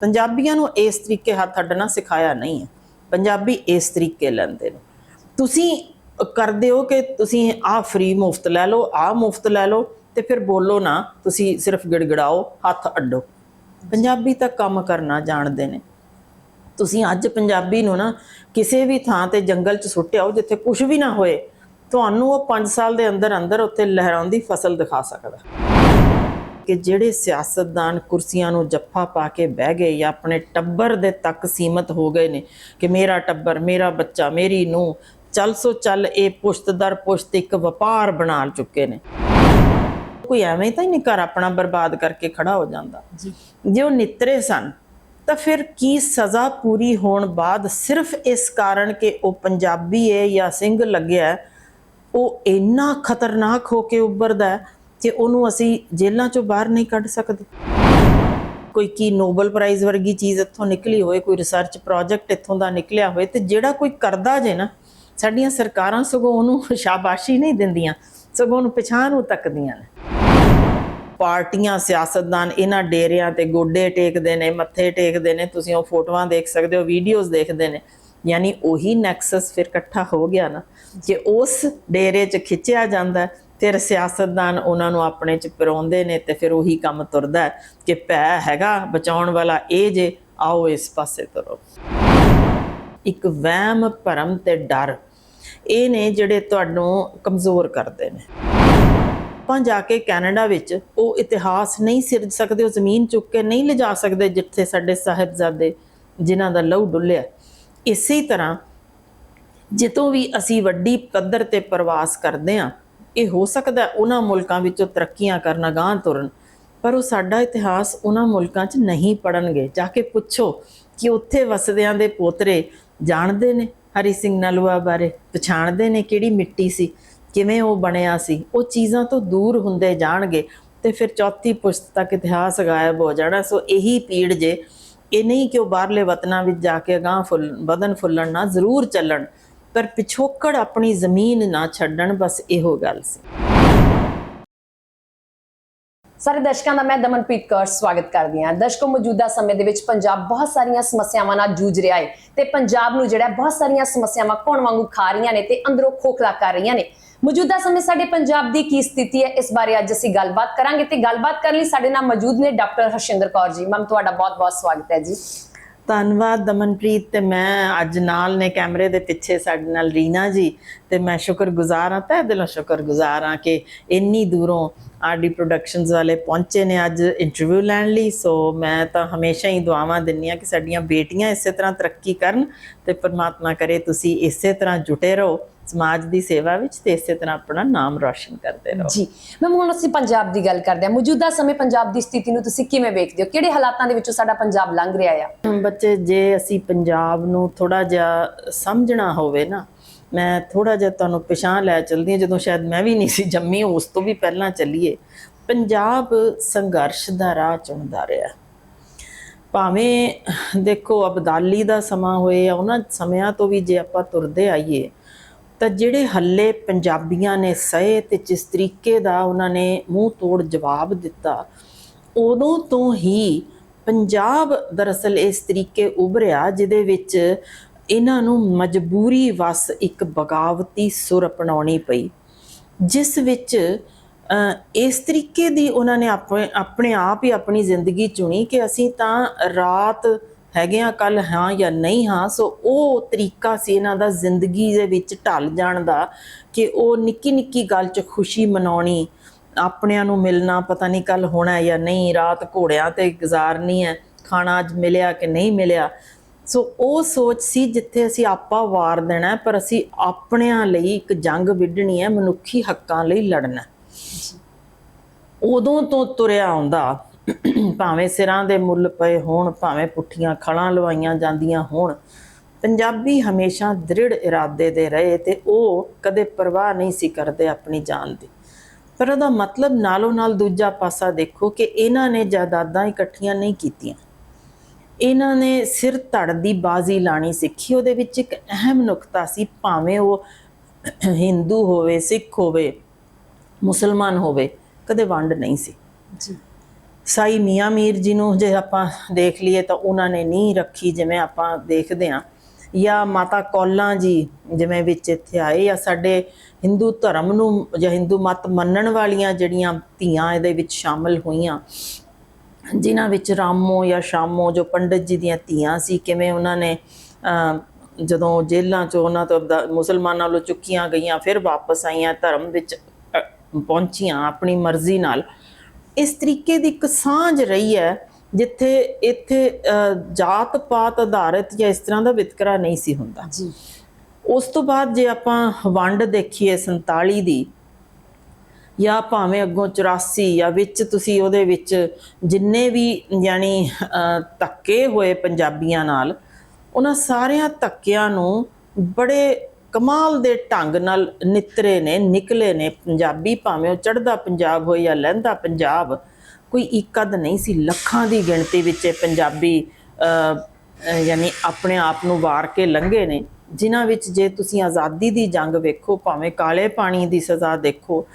ਪੰਜਾਬੀਆਂ ਨੂੰ ਇਸ ਤਰੀਕੇ ਹੱਥ ਅੱਡਣਾ ਸਿਖਾਇਆ ਨਹੀਂ ਹੈ। ਪੰਜਾਬੀ ਇਸ ਤਰੀਕੇ ਲੈਂਦੇ ਨੇ। ਤੁਸੀਂ ਕਰਦੇ ਹੋ ਕਿ ਤੁਸੀਂ ਆਹ ਫ੍ਰੀ ਮੁਫਤ ਲੈ ਲਓ, ਆਹ ਮੁਫਤ ਲੈ ਲਓ ਤੇ ਫਿਰ ਬੋਲੋ ਨਾ, ਤੁਸੀਂ ਸਿਰਫ ਗਿੜਗੜਾਓ, ਹੱਥ ਅੱਡੋ। ਪੰਜਾਬੀ ਤਾਂ ਕੰਮ ਕਰਨਾ ਜਾਣਦੇ ਨੇ। ਤੁਸੀਂ ਅੱਜ ਪੰਜਾਬੀ ਨੂੰ ਨਾ ਕਿਸੇ ਵੀ ਥਾਂ ਤੇ ਜੰਗਲ 'ਚ ਸੁੱਟਿਆਓ ਜਿੱਥੇ ਕੁਝ ਵੀ ਨਾ ਹੋਏ, ਤੁਹਾਨੂੰ ਉਹ 5 ਸਾਲ ਦੇ ਅੰਦਰ ਅੰਦਰ ਉੱਥੇ ਲਹਿਰਾਉਂਦੀ ਫਸਲ ਦਿਖਾ ਸਕਦਾ। ਕਿ ਜਿਹੜੇ ਸਿਆਸਤਦਾਨ ਕੁਰਸੀਆਂ ਨੂੰ ਜੱਫਾ ਪਾ ਕੇ ਬਹਿ ਗਏ ਜਾਂ ਆਪਣੇ ਟੱਬਰ ਦੇ ਤੱਕ ਸੀਮਤ ਹੋ ਗਏ ਨੇ ਕਿ ਮੇਰਾ ਟੱਬਰ ਮੇਰਾ ਬੱਚਾ ਮੇਰੀ ਨੂੰ ਚੱਲ ਸੋ ਚੱਲ ਇਹ ਪੁਸ਼ਤ ਦਰ ਪੁਸ਼ਤ ਇੱਕ ਵਪਾਰ ਬਣਾ ਚੁੱਕੇ ਨੇ। ਕੋਈ ਐਵੇਂ ਤਾਂ ਹੀ ਨਹੀਂ ਘਰ ਆਪਣਾ ਬਰਬਾਦ ਕਰਕੇ ਖੜਾ ਹੋ ਜਾਂਦਾ। ਜੀ। ਉਹ ਨਿਤਰੇ ਸਨ ਤਾਂ ਫਿਰ ਕੀ ਸਜ਼ਾ ਪੂਰੀ ਹੋਣ ਬਾਅਦ ਸਿਰਫ ਇਸ ਕਾਰਨ ਕਿ ਉਹ ਪੰਜਾਬੀ ਹੈ ਜਾਂ ਸਿੰਘ ਲੱਗਿਆ ਉਹ ਇੰਨਾ ਖਤਰਨਾਕ ਹੋ ਕੇ ਉੱਭਰਦਾ ਹੈ? ਕਿ ਉਹਨੂੰ ਅਸੀਂ ਜੇਲ੍ਹਾਂ ਚੋਂ ਬਾਹਰ ਨਹੀਂ ਕੱਢ ਸਕਦੇ। ਕੋਈ ਕੀ ਨੋਬਲ ਪ੍ਰਾਈਜ਼ ਵਰਗੀ ਚੀਜ਼ ਇੱਥੋਂ ਨਿਕਲੀ ਹੋਏ ਕੋਈ ਰਿਸਰਚ ਪ੍ਰੋਜੈਕਟ ਇੱਥੋਂ ਦਾ ਨਿਕਲਿਆ ਹੋਏ ਤੇ ਜਿਹੜਾ ਕੋਈ ਕਰਦਾ ਜੇ ਨਾ, ਸਾਡੀਆਂ ਸਰਕਾਰਾਂ ਸਗੋਂ ਉਹਨੂੰ ਸ਼ਾਬਾਸ਼ੀ ਨਹੀਂ ਦਿੰਦੀਆਂ, ਸਗੋਂ ਉਹਨੂੰ ਪਛਾਣ ਨੂੰ ਤੱਕਦੀਆਂ ਨੇ। ਪਾਰਟੀਆਂ, ਸਿਆਸਤਦਾਨ ਇਹਨਾਂ ਡੇਰਿਆਂ ਤੇ ਗੋਡੇ ਟੇਕਦੇ ਨੇ, ਮੱਥੇ ਟੇਕਦੇ ਨੇ, ਤੁਸੀਂ ਉਹ ਫੋਟੋਆਂ ਦੇਖ ਸਕਦੇ ਹੋ ਵੀਡੀਓਜ਼ ਦੇਖਦੇ ਨੇ। ਯਾਨੀ ਉਹੀ ਨੈਕਸਸ ਫਿਰ ਇਕੱਠਾ ਹੋ ਗਿਆ ਨਾ, ਕਿ ਉਸ ਡੇਰੇ 'ਚ ਖਿੱਚਿਆ ਜਾਂਦਾ ਫਿਰ ਸਿਆਸਤਦਾਨ ਉਹਨਾਂ ਨੂੰ ਆਪਣੇ 'ਚ ਪਰੋਂਦੇ ਨੇ ਤੇ ਫਿਰ ਉਹੀ ਕੰਮ ਤੁਰਦਾ ਕਿ ਭੈ ਹੈਗਾ, ਬਚਾਉਣ ਵਾਲਾ ਇਹ ਜੇ, ਆਓ ਇਸ ਪਾਸੇ ਤੁਰੋ। ਇੱਕ ਵਹਿਮ, ਭਰਮ ਤੇ ਡਰ, ਇਹ ਨੇ ਜਿਹੜੇ ਤੁਹਾਨੂੰ ਕਮਜ਼ੋਰ ਕਰਦੇ ਨੇ। ਆਪਾਂ ਜਾ ਕੇ ਕੈਨੇਡਾ ਵਿੱਚ ਉਹ ਇਤਿਹਾਸ ਨਹੀਂ ਸਿਰਜ ਸਕਦੇ, ਉਹ ਜ਼ਮੀਨ ਚੁੱਕ ਕੇ ਨਹੀਂ ਲਿਜਾ ਸਕਦੇ ਜਿੱਥੇ ਸਾਡੇ ਸਾਹਿਬਜ਼ਾਦੇ ਜਿਨ੍ਹਾਂ ਦਾ ਲਹੂ ਡੁੱਲਿਆ। ਇਸੇ ਤਰ੍ਹਾਂ ਜਿੱਤੋਂ ਵੀ ਅਸੀਂ ਵੱਡੀ ਪੱਧਰ ਤੇ ਪ੍ਰਵਾਸ ਕਰਦੇ ਹਾਂ ਇਹ ਹੋ ਸਕਦਾ ਉਹਨਾਂ ਮੁਲਕਾਂ ਵਿੱਚੋਂ ਤਰੱਕੀਆਂ ਕਰਨ ਗਾਂ ਤੁਰਨ। ਪਰ ਉਹ ਸਾਡਾ ਇਤਿਹਾਸ ਉਹਨਾਂ ਮੁਲਕਾਂ 'ਚ ਨਹੀਂ ਪੜਨਗੇ ਜਾ ਕੇ ਪੁੱਛੋ ਕਿ ਉੱਥੇ ਵਸਦਿਆਂ ਦੇ ਪੋਤਰੇ ਜਾਣਦੇ ਨੇ ਹਰੀ ਸਿੰਘ ਨਲੂਆ ਬਾਰੇ? ਪਛਾਣਦੇ ਨੇ ਕਿਹੜੀ ਮਿੱਟੀ ਸੀ? ਕਿਵੇਂ ਉਹ ਬਣਿਆ ਸੀ? ਉਹ ਚੀਜ਼ਾਂ ਤੋਂ ਦੂਰ ਹੁੰਦੇ ਜਾਣਗੇ ਤੇ ਫਿਰ ਚੌਥੀ ਪੁਸ਼ਤ ਤੱਕ ਇਤਿਹਾਸ ਗਾਇਬ ਹੋ ਜਾਣਾ। ਸੋ ਇਹੀ ਪੀੜ ਜੇ ਇਹ ਨਹੀਂ ਕਿ ਉਹ ਬਾਹਰਲੇ ਵਤਨਾਂ ਵਿੱਚ ਜਾ ਕੇ ਅਗਾਂਹ ਫੁੱਲ ਬਦਨ ਫੁੱਲਣ ਨਾ ਜ਼ਰੂਰ ਚੱਲਣ। ਪਰ ਪਿਛੋਕੜ ਆਪਣੀ ਜ਼ਮੀਨ ਨਾ ਛੱਡਣ, ਬਸ ਇਹੋ ਗੱਲ ਸੀ। ਸਾਰੇ ਦਰਸ਼ਕਾਂ ਦਾ ਮੈਂ ਦਮਨਪ੍ਰੀਤ ਕੌਰ ਸਵਾਗਤ ਕਰਦੀ ਹਾਂ। ਦਰਸ਼ਕੋ, ਮੌਜੂਦਾ ਸਮੇਂ ਦੇ ਵਿੱਚ ਪੰਜਾਬ ਬਹੁਤ ਸਾਰੀਆਂ ਸਮੱਸਿਆਵਾਂ ਨਾਲ ਜੂਝ ਰਿਹਾ ਹੈ ਤੇ ਪੰਜਾਬ ਨੂੰ ਜਿਹੜਾ ਬਹੁਤ ਸਾਰੀਆਂ ਸਮੱਸਿਆਵਾਂ ਕੋਣ ਵਾਂਗੂ ਖਾ ਰਹੀਆਂ ਨੇ ਤੇ ਅੰਦਰੋਂ ਖੋਖਲਾ ਕਰ ਰਹੀਆਂ ਨੇ। ਮੌਜੂਦਾ ਸਮੇਂ ਸਾਡੇ ਪੰਜਾਬ ਦੀ ਕੀ ਸਥਿਤੀ ਹੈ, ਇਸ ਬਾਰੇ ਅੱਜ ਅਸੀਂ ਗੱਲਬਾਤ ਕਰਾਂਗੇ ਤੇ ਗੱਲਬਾਤ ਕਰਨ ਲਈ ਸਾਡੇ ਨਾਲ ਮੌਜੂਦ ਨੇ ਡਾਕਟਰ ਹਰਸ਼ਿੰਦਰ ਕੌਰ ਜੀ। ਮੈਮ, ਤੁਹਾਡਾ ਬਹੁਤ-ਬਹੁਤ ਸਵਾਗਤ ਹੈ ਜੀ। ਧੰਨਵਾਦ ਦਮਨਪ੍ਰੀਤ ਤੇ ਮੈਂ ਅੱਜ ਨਾਲ ਨੇ ਕੈਮਰੇ ਦੇ ਪਿੱਛੇ ਸਾਡੇ ਨਾਲ ਰੀਨਾ ਜੀ ਤੇ ਮੈਂ ਸ਼ੁਕਰਗੁਜ਼ਾਰ ਹਾਂ, ਤਹਿ ਦਿਲੋਂ ਸ਼ੁਕਰਗੁਜ਼ਾਰ ਹਾਂ ਕਿ ਇੰਨੀ ਦੂਰੋਂ ਆਰਡੀ ਪ੍ਰੋਡਕਸ਼ਨਸ ਵਾਲੇ ਪਹੁੰਚੇ ਨੇ ਅੱਜ ਇੰਟਰਵਿਊ ਲੈਣ ਲਈ। ਸੋ ਮੈਂ ਤਾਂ ਹਮੇਸ਼ਾ ਹੀ ਦੁਆਵਾਂ ਦਿੰਨੀ ਆ ਕਿ ਸਾਡੀਆਂ ਬੇਟੀਆਂ ਇਸੇ ਤਰ੍ਹਾਂ ਤਰੱਕੀ ਕਰਨ ਤੇ ਪਰਮਾਤਮਾ ਕਰੇ ਤੁਸੀਂ ਇਸੇ ਤਰ੍ਹਾਂ ਜੁਟੇ ਰਹੋ। ਸਮਾਜ ਦੀ ਸੇਵਾ ਵਿੱਚ ਤੇ ਇਸੇ ਤਰ੍ਹਾਂ ਆਪਣਾ ਨਾਮ ਰੌਸ਼ਨ ਕਰਦੇ ਰਹੋ। ਜੀ ਮੈਮ ਹੁਣ ਅਸੀਂ ਪੰਜਾਬ ਦੀ ਗੱਲ ਕਰਦੇ ਹਾਂ। ਮੌਜੂਦਾ ਸਮੇਂ ਪੰਜਾਬ ਦੀ ਸਥਿਤੀ ਨੂੰ ਤੁਸੀਂ ਕਿਵੇਂ ਵੇਖਦੇ ਹੋ? ਕਿਹੜੇ ਹਾਲਾਤਾਂ ਦੇ ਵਿੱਚੋਂ ਸਾਡਾ ਪੰਜਾਬ ਲੰਘ ਰਿਹਾ ਆ? ਬੱਚੇ ਜੇ ਅਸੀਂ ਪੰਜਾਬ ਨੂੰ ਥੋੜਾ ਜਿਹਾ ਸਮਝਣਾ ਹੋਵੇ ਨਾ ਮੈਂ ਥੋੜਾ ਜਿਹਾ ਤੁਹਾਨੂੰ ਪਛਾਣ ਲੈ ਚਲਦੀ ਹਾਂ ਜਦੋਂ ਸ਼ਾਇਦ ਮੈਂ ਵੀ ਨਹੀਂ ਸੀ ਜੰਮੀ ਉਸ ਤੋਂ ਵੀ ਪਹਿਲਾਂ ਚੱਲੀਏ। ਪੰਜਾਬ ਸੰਘਰਸ਼ ਦਾ ਰਾਹ ਚੁਣਦਾ ਰਿਹਾ। ਭਾਵੇਂ ਦੇਖੋ ਅਬਦਾਲੀ ਦਾ ਸਮਾਂ ਹੋਏ ਉਹਨਾਂ ਸਮਿਆਂ ਤੋਂ ਵੀ ਜੇ ਆਪਾਂ ਤੁਰਦੇ ਆਈਏ ਤਾਂ ਜਿਹੜੇ ਹੱਲੇ ਪੰਜਾਬੀਆਂ ਨੇ ਸਹੇ ਤੇ ਜਿਸ ਤਰੀਕੇ ਦਾ ਉਹਨਾਂ ਨੇ ਮੂੰਹ ਤੋੜ ਜਵਾਬ ਦਿੱਤਾ, ਉਦੋਂ ਤੋਂ ਹੀ ਪੰਜਾਬ ਦਰਅਸਲ ਇਸ ਤਰੀਕੇ ਉਭਰਿਆ ਜਿਹਦੇ ਵਿੱਚ ਇਹਨਾਂ ਨੂੰ ਮਜਬੂਰੀ ਵਸ ਇੱਕ ਬਗਾਵਤੀ ਸੁਰ ਅਪਣਾਉਣੀ ਪਈ, ਜਿਸ ਵਿੱਚ ਇਸ ਤਰੀਕੇ ਦੀ ਉਹਨਾਂ ਨੇ ਆਪਣੇ ਆਪਣੇ ਆਪ ਹੀ ਆਪਣੀ ਜ਼ਿੰਦਗੀ ਚੁਣੀ ਕਿ ਅਸੀਂ ਤਾਂ ਰਾਤ ਹੈਗੇ ਆ ਕੱਲ ਹਾਂ ਜਾਂ ਨਹੀਂ ਹਾਂ ਸੋ ਉਹ ਤਰੀਕਾ ਸੀ ਇਹਨਾਂ ਦਾ ਜ਼ਿੰਦਗੀ ਦੇ ਵਿੱਚ ਢਲ ਜਾਣ ਦਾ ਕਿ ਉਹ ਨਿੱਕੀ ਨਿੱਕੀ ਗੱਲ 'ਚ ਖੁਸ਼ੀ ਮਨਾਉਣੀ ਆਪਣਿਆਂ ਨੂੰ ਮਿਲਣਾ ਪਤਾ ਨਹੀਂ ਕੱਲ ਹੋਣਾ ਜਾਂ ਨਹੀਂ ਰਾਤ ਘੋੜਿਆਂ ਤੇ ਗੁਜ਼ਾਰਨੀ ਹੈ ਖਾਣਾ ਅੱਜ ਮਿਲਿਆ ਕਿ ਨਹੀਂ ਮਿਲਿਆ ਸੋ ਉਹ ਸੋਚ ਸੀ ਜਿੱਥੇ ਅਸੀਂ ਆਪਾ ਵਾਰ ਦੇਣਾ ਪਰ ਅਸੀਂ ਆਪਣਿਆਂ ਲਈ ਇੱਕ ਜੰਗ ਵਿੱਢਣੀ ਹੈ ਮਨੁੱਖੀ ਹੱਕਾਂ ਲਈ ਲੜਨਾ। ਉਦੋਂ ਤੋਂ ਤੁਰਿਆ ਆਉਂਦਾ ਭਾਵੇਂ ਸਿਰਾਂ ਦੇ ਮੁੱਲ ਪਏ ਹੋਣ, ਭਾਵੇਂ ਪੁੱਠੀਆਂ ਖਲਾਂ ਲਵਾਈਆਂ ਜਾਂਦੀਆਂ ਹੋਣ, ਪੰਜਾਬੀ ਹਮੇਸ਼ਾ ਦ੍ਰਿੜ ਇਰਾਦੇ ਦੇ ਰਹੇ ਤੇ ਉਹ ਕਦੇ ਪਰਵਾਹ ਨਹੀਂ ਸੀ ਕਰਦੇ ਆਪਣੀ ਜਾਨ ਦੀ। ਪਰ ਉਹਦਾ ਮਤਲਬ ਨਾਲੋਂ ਨਾਲ ਦੂਜਾ ਪਾਸਾ ਦੇਖੋ ਕਿ ਇਹਨਾਂ ਨੇ ਜਾਇਦਾਦਾਂ ਇਕੱਠੀਆਂ ਨਹੀਂ ਕੀਤੀਆਂ। ਇਹਨਾਂ ਨੇ ਸਿਰ ਧੜ ਦੀ ਬਾਜ਼ੀ ਲਾਣੀ ਸਿੱਖੀ, ਉਹਦੇ ਵਿੱਚ ਇੱਕ ਅਹਿਮ ਨੁਕਤਾ ਸੀ, ਭਾਵੇਂ ਉਹ ਹਿੰਦੂ ਹੋਵੇ, ਸਿੱਖ ਹੋਵੇ, ਮੁਸਲਮਾਨ ਹੋਵੇ, ਕਦੇ ਵੰਡ ਨਹੀਂ ਸੀ। ਜੀ। ਸਾਈ ਮੀਆਂ ਮੀਰ ਜੀ ਨੂੰ ਜੇ ਆਪਾਂ ਦੇਖ ਲਈਏ ਤਾਂ ਉਹਨਾਂ ਨੇ ਨਹੀਂ ਰੱਖੀ ਜਿਵੇਂ ਆਪਾਂ ਦੇਖਦੇ ਹਾਂ। ਜਾਂ ਮਾਤਾ ਕੌਲਾਂ ਜੀ ਜਿਵੇਂ ਵਿੱਚ ਇੱਥੇ ਆਏ ਜਾਂ ਸਾਡੇ ਹਿੰਦੂ ਧਰਮ ਨੂੰ ਜਾਂ ਹਿੰਦੂ ਮਤ ਮੰਨਣ ਵਾਲੀਆਂ ਜਿਹੜੀਆਂ ਧੀਆਂ ਇਹਦੇ ਵਿੱਚ ਸ਼ਾਮਲ ਹੋਈਆਂ, ਜਿਨ੍ਹਾਂ ਵਿੱਚ ਰਾਮੋ ਜਾਂ ਸ਼ਾਮੋ ਜੋ ਪੰਡਤ ਜੀ ਦੀਆਂ ਧੀਆਂ ਸੀ, ਕਿਵੇਂ ਉਹਨਾਂ ਨੇ ਜਦੋਂ ਜੇਲ੍ਹਾਂ ਚੋਂ ਉਹਨਾਂ ਤੋਂ ਆਪਦਾ- ਮੁਸਲਮਾਨਾਂ ਵੱਲੋਂ ਚੁੱਕੀਆਂ ਗਈਆਂ, ਫਿਰ ਵਾਪਸ ਆਈਆਂ, ਧਰਮ ਵਿੱਚ ਪਹੁੰਚੀਆਂ ਆਪਣੀ ਮਰਜ਼ੀ ਨਾਲ। ਇਸ ਤਰੀਕੇ ਦੀ ਇੱਕ ਸਾਂਝ ਰਹੀ ਹੈ ਜਿੱਥੇ ਇੱਥੇ ਜਾਤ ਪਾਤ ਆਧਾਰਿਤ ਜਾਂ ਇਸ ਤਰ੍ਹਾਂ ਦਾ ਵਿਤਕਰਾ ਨਹੀਂ ਸੀ ਹੁੰਦਾ। ਜੀ। ਉਸ ਤੋਂ ਬਾਅਦ ਜੇ ਆਪਾਂ ਵੰਡ ਦੇਖੀਏ 47 ਦੀ ਜਾਂ ਭਾਵੇਂ ਅੱਗੋਂ 84 ਜਾਂ ਵਿੱਚ ਤੁਸੀਂ ਉਹਦੇ ਵਿੱਚ ਜਿੰਨੇ ਵੀ ਯਾਨੀ ਧੱਕੇ ਹੋਏ ਪੰਜਾਬੀਆਂ ਨਾਲ ਉਹਨਾਂ ਸਾਰਿਆਂ ਧੱਕਿਆਂ ਨੂੰ ਬੜੇ ਕਮਾਲ ਦੇ ਢੰਗ ਨਾਲ ਨਿਤਰੇ ਨੇ, ਨਿਕਲੇ ਨੇ, ਪੰਜਾਬੀ ਭਾਵੇਂ ਉਹ ਚੜ੍ਹਦਾ ਪੰਜਾਬ ਹੋਏ ਜਾਂ ਲਹਿੰਦਾ ਪੰਜਾਬ, ਕੋਈ ਇੱਕਦ ਨਹੀਂ ਸੀ, ਲੱਖਾਂ ਦੀ ਗਿਣਤੀ ਵਿੱਚ ਇਹ ਪੰਜਾਬੀ ਯਾਨੀ ਆਪਣੇ ਆਪ ਨੂੰ ਵਾਰ ਕੇ ਲੰਘੇ ਨੇ, ਜਿਨ੍ਹਾਂ ਵਿੱਚ ਜੇ ਤੁਸੀਂ ਆਜ਼ਾਦੀ ਦੀ ਜੰਗ ਵੇਖੋ, ਭਾਵੇਂ ਕਾਲੇ ਪਾਣੀ ਦੀ ਸਜ਼ਾ ਦੇਖੋ,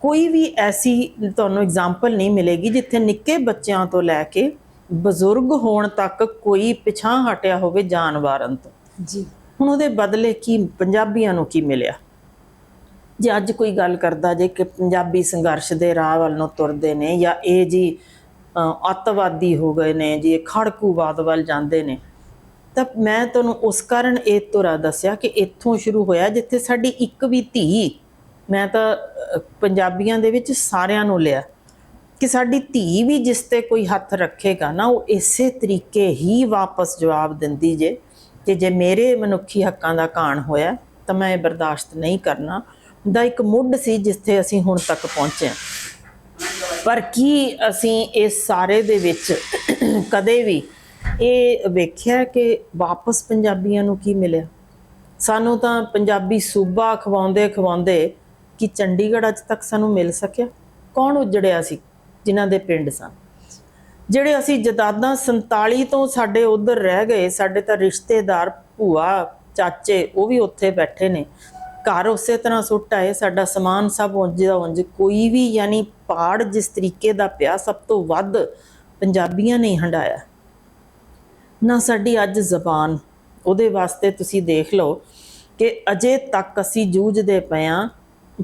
ਕੋਈ ਵੀ ਐਸੀ ਤੁਹਾਨੂੰ ਐਗਜ਼ਾਮਪਲ ਨਹੀਂ ਮਿਲੇਗੀ ਜਿੱਥੇ ਨਿੱਕੇ ਬੱਚਿਆਂ ਤੋਂ ਲੈ ਕੇ ਬਜ਼ੁਰਗ ਹੋਣ ਤੱਕ ਕੋਈ ਪਿਛਾਂ ਹਟਿਆ ਹੋਵੇ ਜਾਨ ਤੋਂ ਜੀ। ਹੁਣ ਉਹਦੇ ਬਦਲੇ ਕੀ ਪੰਜਾਬੀਆਂ ਨੂੰ ਕੀ ਮਿਲਿਆ? ਜੇ ਅੱਜ ਕੋਈ ਗੱਲ ਕਰਦਾ ਜੇ ਕਿ ਪੰਜਾਬੀ ਸੰਘਰਸ਼ ਦੇ ਰਾਹ ਵੱਲ ਨੂੰ ਤੁਰਦੇ ਨੇ ਜਾਂ ਇਹ ਜੀ ਅੱਤਵਾਦੀ ਹੋ ਗਏ ਨੇ, ਜੀ ਇਹ ਖੜਕੂਵਾਦ ਵੱਲ ਜਾਂਦੇ ਨੇ, ਤਾਂ ਮੈਂ ਤੁਹਾਨੂੰ ਉਸ ਕਾਰਨ ਇਹ ਤੁਰਾ ਦੱਸਿਆ ਕਿ ਇੱਥੋਂ ਸ਼ੁਰੂ ਹੋਇਆ ਜਿੱਥੇ ਸਾਡੀ ਇੱਕ ਵੀ ਧੀ ਮੈਂ ਤਾਂ ਪੰਜਾਬੀਆਂ ਦੇ ਵਿੱਚ ਸਾਰਿਆਂ ਨੂੰ ਲਿਆ। ਕਿ ਸਾਡੀ ਧੀ ਵੀ ਜਿਸ ਤੇ ਕੋਈ ਹੱਥ ਰੱਖੇਗਾ ਨਾ, ਉਹ ਇਸੇ ਤਰੀਕੇ ਹੀ ਵਾਪਸ ਜਵਾਬ ਦਿੰਦੀ ਜੇ। ਕਿ ਜੇ ਮੇਰੇ ਮਨੁੱਖੀ ਹੱਕਾਂ ਦਾ ਕਾਣ ਹੋਇਆ, ਤਾਂ ਮੈਂ ਇਹ ਬਰਦਾਸ਼ਤ ਨਹੀਂ ਕਰਨਾ। ਦਾ ਇੱਕ ਮੁੱਢ ਸੀ ਜਿੱਥੇ ਅਸੀਂ ਹੁਣ ਤੱਕ ਪਹੁੰਚੇ ਹਾਂ। ਪਰ ਕੀ ਅਸੀਂ ਇਸ ਸਾਰੇ ਦੇ ਵਿੱਚ ਕਦੇ ਵੀ ਇਹ ਵੇਖਿਆ ਕਿ ਵਾਪਸ ਪੰਜਾਬੀਆਂ ਨੂੰ ਕੀ ਮਿਲਿਆ? ਸਾਨੂੰ ਤਾਂ ਪੰਜਾਬੀ ਸੂਬਾ ਖਵਾਉਂਦੇ ਖਵਾਉਂਦੇ ਕਿ ਚੰਡੀਗੜ੍ਹ ਅੱਜ ਤੱਕ ਸਾਨੂੰ ਮਿਲ ਸਕਿਆ? ਕੌਣ ਉਜੜਿਆ ਸੀ? ਜਿਨ੍ਹਾਂ ਦੇ ਪਿੰਡ ਸਨ? ਜਿਹੜੇ ਅਸੀਂ ਜਦਾਦਾਂ 47 ਤੋਂ ਸਾਡੇ ਉਧਰ ਰਹਿ ਗਏ, ਸਾਡੇ ਤਾਂ ਰਿਸ਼ਤੇਦਾਰ, ਭੂਆ, ਚਾਚੇ, ਉਹ ਵੀ ਉੱਥੇ ਬੈਠੇ ਨੇ। ਘਰ ਉਸੇ ਤਰ੍ਹਾਂ ਸੁੱਟ ਆਏ, ਸਾਡਾ ਸਮਾਨ ਸਭ ਉਂਝ ਦਾ ਉਂਝ। ਕੋਈ ਵੀ ਯਾਨੀ ਪਾੜ ਜਿਸ ਤਰੀਕੇ ਦਾ ਪਿਆ, ਸਭ ਤੋਂ ਵੱਧ ਪੰਜਾਬੀਆਂ ਨੇ ਹੀ ਹੰਡਾਇਆ। ਨਾ ਸਾਡੀ ਅੱਜ ਜ਼ਬਾਨ, ਉਹਦੇ ਵਾਸਤੇ ਤੁਸੀਂ ਦੇਖ ਲਓ ਕਿ ਅਜੇ ਤੱਕ ਅਸੀਂ ਜੂਝਦੇ ਪਏ ਹਾਂ,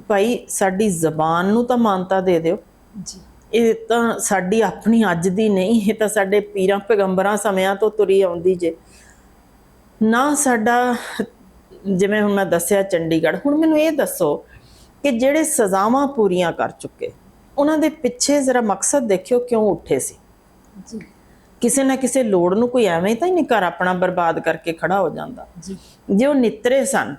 ਭਾਈ ਸਾਡੀ ਜ਼ਬਾਨ ਨੂੰ ਤਾਂ ਮਾਨਤਾ ਦੇ ਦਿਓ। ਜੀ। ਇਹ ਤਾਂ ਸਾਡੀ ਆਪਣੀ ਅੱਜ ਦੀ ਨਹੀਂ ਇਹ ਤਾਂ ਸਾਡੇ ਪੀਰਾਂ ਪੈਗੰਬਰਾਂ ਸਮਿਆਂ ਤੋਂ ਤੁਰੀ ਆਉਂਦੀ ਜੇ। ਨਾ ਸਾਡਾ ਜਿਵੇਂ ਹੁਣ ਮੈਂ ਦੱਸਿਆ ਚੰਡੀਗੜ੍ਹ ਹੁਣ ਮੈਨੂੰ ਇਹ ਦੱਸੋ ਕਿ ਜਿਹੜੇ ਸਜ਼ਾਵਾਂ ਪੂਰੀਆਂ ਕਰ ਚੁੱਕੇ ਉਹਨਾਂ ਦੇ ਪਿੱਛੇ ਜ਼ਰਾ ਮਕਸਦ ਦੇਖਿਓ ਕਿਉਂ ਉੱਠੇ ਸੀ? ਜੀ। ਕਿਸੇ ਨਾ ਕਿਸੇ ਲੋੜ ਨੂੰ ਕੋਈ ਐਵੇਂ ਤਾਂ ਹੀ ਨਹੀਂ ਘਰ ਆਪਣਾ ਬਰਬਾਦ ਕਰਕੇ ਖੜਾ ਹੋ ਜਾਂਦਾ। ਜੀ। ਜੇ ਉਹ ਨਿਤਰੇ ਸਨ